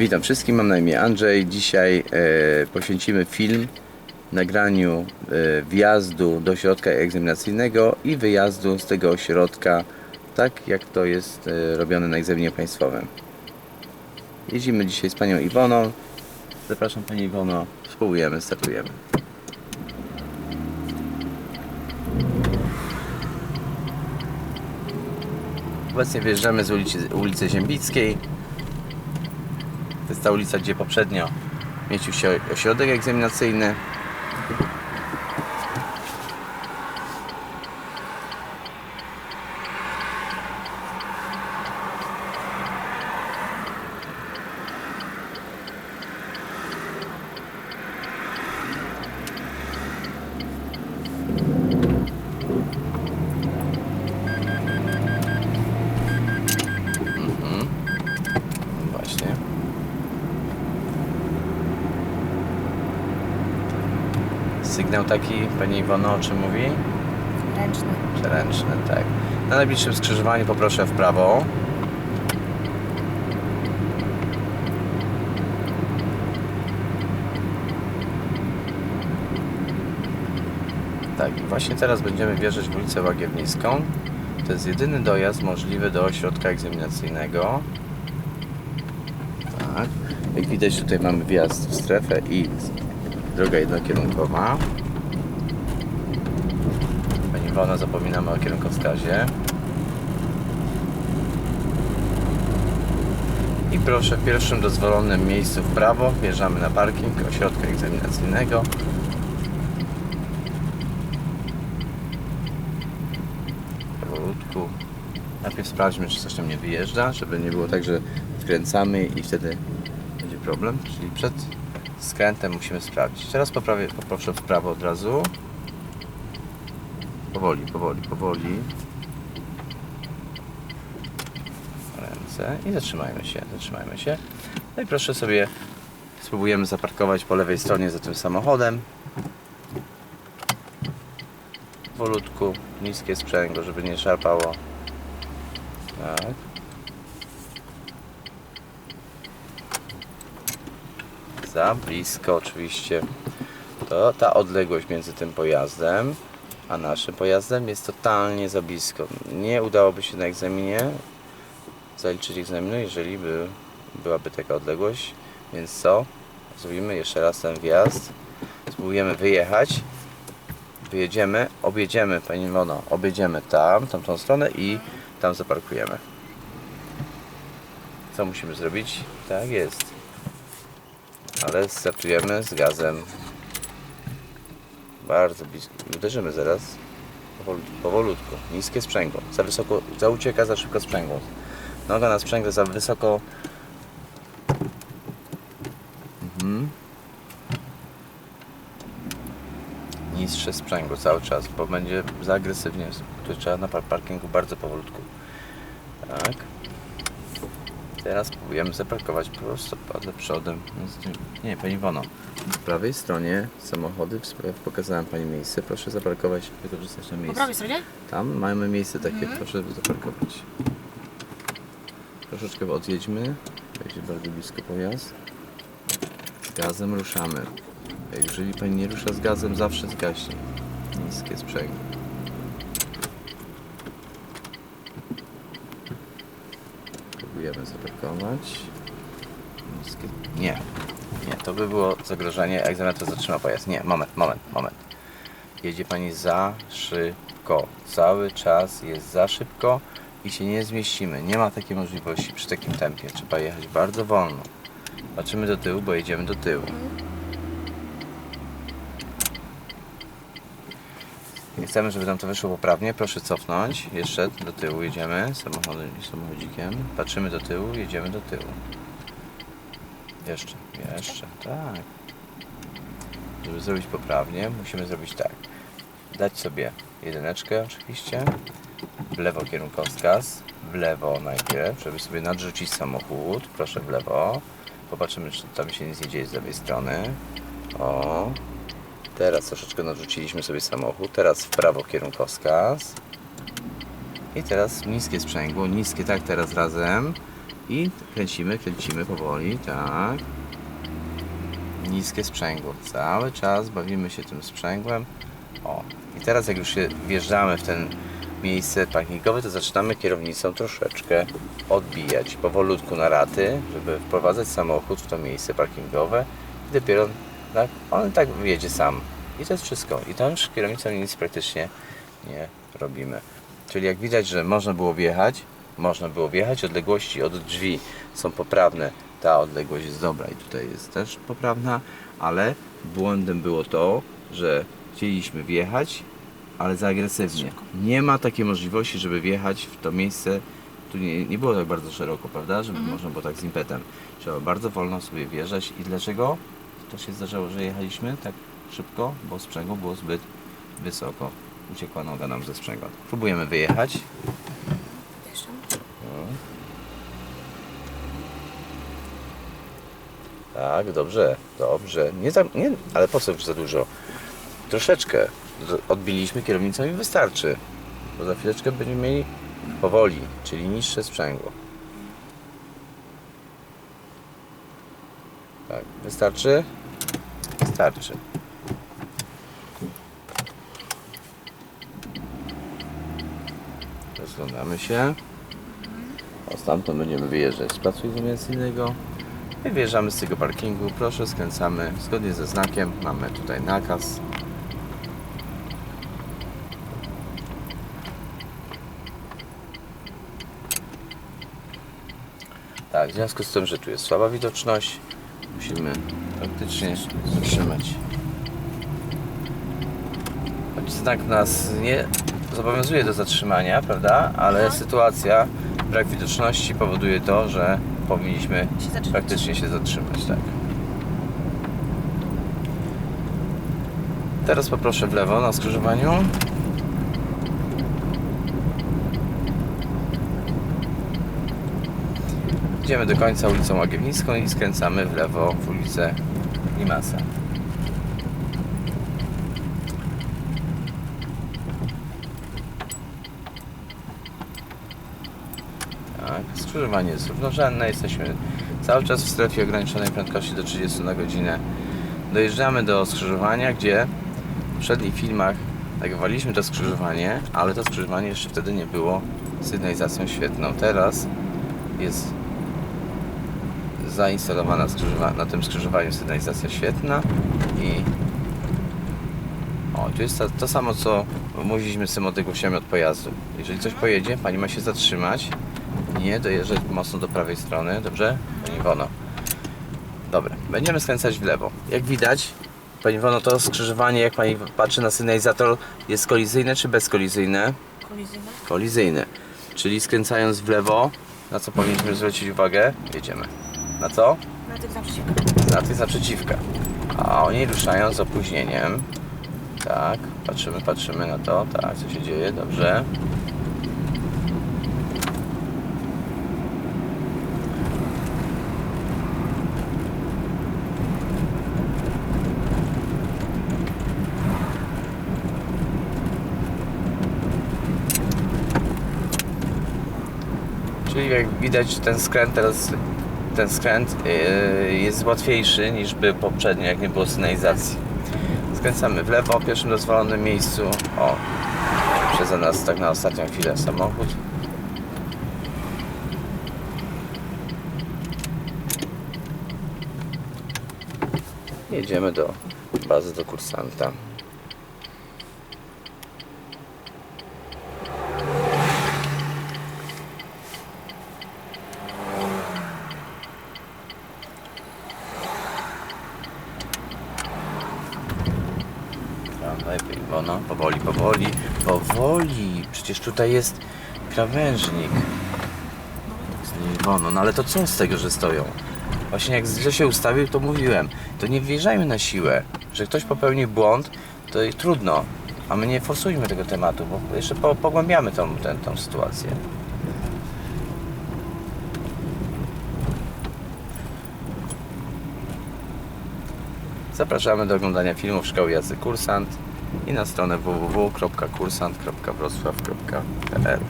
Witam wszystkich, mam na imię Andrzej. Dzisiaj e, poświęcimy film nagraniu e, wjazdu do ośrodka egzaminacyjnego i wyjazdu z tego ośrodka, tak jak to jest e, robione na egzaminie państwowym. Jeździmy dzisiaj z panią Iwoną. Zapraszam pani Iwono, spróbujemy, startujemy. Obecnie wjeżdżamy z ulicy, ulicy Ziębickiej. To jest ta ulica, gdzie poprzednio mieścił się ośrodek egzaminacyjny. Mhm. Właśnie. Sygnał taki, Pani Iwono, o czym mówi? Ręczny. Przeręczny, tak. Na najbliższym skrzyżowaniu poproszę w prawo. Tak, i właśnie teraz będziemy wjeżdżać w ulicę Łagiewnicką. To jest jedyny dojazd możliwy do ośrodka egzaminacyjnego. Tak. Jak widać tutaj mamy wjazd w strefę i droga jednokierunkowa. Iwona, zapominamy o kierunkowskazie. I proszę, w pierwszym dozwolonym miejscu w prawo wjeżdżamy na parking ośrodka egzaminacyjnego. Powolutku. Najpierw sprawdźmy, czy coś tam nie wyjeżdża, żeby nie było tak, że wkręcamy i wtedy będzie problem. Czyli przed skrętem musimy sprawdzić. Teraz poprawię, poproszę w prawo od razu. Powoli, powoli, powoli. Ręce i zatrzymajmy się, zatrzymajmy się. No i proszę sobie, spróbujemy zaparkować po lewej stronie za tym samochodem. Powolutku, niskie sprzęgło, żeby nie szarpało. Tak. Za blisko oczywiście. To ta odległość między tym pojazdem a naszym pojazdem jest totalnie za blisko. Nie udałoby się na egzaminie zaliczyć egzaminu, jeżeli by byłaby taka odległość. Więc co? Zrobimy jeszcze raz ten wjazd. Spróbujemy wyjechać. Wyjedziemy, objedziemy, Pani Iwono, objedziemy tam, tamtą stronę i tam zaparkujemy. Co musimy zrobić? Tak jest. Ale startujemy z gazem bardzo blisko. Uderzymy zaraz. Powolutku. Niskie sprzęgło. Za wysoko, za ucieka, za szybko sprzęgło. Noga na sprzęgle za wysoko. Mhm. Niższe sprzęgło cały czas, bo będzie za agresywnie. Tu trzeba na par- parkingu bardzo powolutku. Tak. Teraz spróbujemy zaparkować prostopadle przodem. Nie, Pani Wono. W prawej stronie samochody, w- pokazałem Pani miejsce. Proszę zaparkować, wykorzystać to Po miejsce. prawej stronie? Tam mamy miejsce takie, proszę zaparkować. Troszeczkę odjedźmy. Będzie bardzo blisko pojazd. Z gazem ruszamy. Jeżeli Pani nie rusza z gazem, zawsze zgaśnie. Niskie sprzęgło. Zaparkować. Niskie... Nie. Nie, to by było zagrożenie. Egzaminator zatrzyma pojazd. Nie, moment, moment, moment. Jedzie Pani za szybko. Cały czas jest za szybko i się nie zmieścimy. Nie ma takiej możliwości przy takim tempie. Trzeba jechać bardzo wolno. Patrzymy do tyłu, bo jedziemy do tyłu. Nie chcemy, żeby nam to wyszło poprawnie. Proszę cofnąć. Jeszcze do tyłu jedziemy samochodem samochodzikiem. Patrzymy do tyłu, jedziemy do tyłu. Jeszcze, jeszcze, tak. Żeby zrobić poprawnie, musimy zrobić tak. Dać sobie jedyneczkę oczywiście. W lewo kierunkowskaz. W lewo najpierw, żeby sobie nadrzucić samochód. Proszę w lewo. Popatrzymy, czy tam się nic nie dzieje z lewej strony. O. Teraz troszeczkę nadrzuciliśmy sobie samochód. Teraz w prawo kierunkowskaz. I teraz niskie sprzęgło. Niskie tak teraz razem. I kręcimy, kręcimy powoli, tak. Niskie sprzęgło. Cały czas bawimy się tym sprzęgłem. O. I teraz jak już się wjeżdżamy w ten miejsce parkingowe, to zaczynamy kierownicą troszeczkę odbijać powolutku na raty, żeby wprowadzać samochód w to miejsce parkingowe i dopiero tak, on tak wjedzie sam. I to jest wszystko. I tam już kierownicą nic praktycznie nie robimy. Czyli jak widać, że można było wjechać, można było wjechać, odległości od drzwi są poprawne, ta odległość jest dobra i tutaj jest też poprawna, ale błędem było to, że chcieliśmy wjechać, ale za agresywnie. Nie ma takiej możliwości, żeby wjechać w to miejsce, tu nie, nie było tak bardzo szeroko, prawda, żeby można było tak z impetem. Trzeba bardzo wolno sobie wjeżdżać i dlaczego to się zdarzało, że jechaliśmy tak szybko? Bo sprzęgło było zbyt wysoko. Uciekła noga nam ze sprzęgła. Próbujemy wyjechać. Tak, dobrze, dobrze. Nie za, nie, ale po co już za dużo? Troszeczkę odbiliśmy kierownicą i wystarczy. Bo za chwileczkę będziemy mieli powoli, czyli niższe sprzęgło. Tak, wystarczy? Wystarczy. Rozglądamy się. O, stamtąd będziemy wyjeżdżać z placu izolacyjnego. I wyjeżdżamy z tego parkingu. Proszę, skręcamy zgodnie ze znakiem. Mamy tutaj nakaz. Tak, w związku z tym, że tu jest słaba widoczność, musimy praktycznie zatrzymać. Choć znak nas nie zobowiązuje do zatrzymania, prawda? Ale Aha. sytuacja, brak widoczności powoduje to, że powinniśmy Się praktycznie się zatrzymać, tak. Teraz poproszę w lewo na skrzyżowaniu. Idziemy do końca ulicą Łagiewnicką i skręcamy w lewo w ulicę Limasa. Tak, skrzyżowanie jest równorzędne, jesteśmy cały czas w strefie ograniczonej prędkości do 30 na godzinę. Dojeżdżamy do skrzyżowania, gdzie w poprzednich filmach nagrywaliśmy to skrzyżowanie, ale to skrzyżowanie jeszcze wtedy nie było sygnalizacją świetną. Teraz jest zainstalowana skrzyżowa- na tym skrzyżowaniu sygnalizacja świetna i o, tu jest to, to samo co mówiliśmy z tym odległościami od pojazdu. Jeżeli coś pojedzie, pani ma się zatrzymać, nie dojeżdżać mocno do prawej strony, dobrze? Pani Wono. Dobra, będziemy skręcać w lewo. Jak widać, Pani Wono, to skrzyżowanie, jak Pani patrzy na sygnalizator, jest kolizyjne czy bezkolizyjne? Kolizyjna. Kolizyjny. Czyli skręcając w lewo, na co powinniśmy zwrócić uwagę? Jedziemy. Na co? Na tych naprzeciwko. Na tych naprzeciwka. A oni ruszają z opóźnieniem. Tak, patrzymy, patrzymy na to. Tak, co się dzieje, dobrze. Czyli jak widać ten skręt teraz ten skręt yy, jest łatwiejszy niż był poprzednio jak nie było sygnalizacji. Skręcamy w lewo w pierwszym dozwolonym miejscu. O, przez nas tak na ostatnią chwilę samochód. Jedziemy do bazy do kursanta. Dawaj, Iwona, powoli, powoli, powoli. Przecież tutaj jest krawężnik. Iwono, no ale to co z tego, że stoją? Właśnie jak źle się ustawił, to mówiłem. To nie wjeżdżajmy na siłę. Że ktoś popełni błąd, to i trudno. A my nie forsujmy tego tematu, bo jeszcze po, pogłębiamy tą, tę, tą sytuację. Zapraszamy do oglądania filmów Szkoły Jazdy Kursant i na stronę www.kursant.wrocław.pl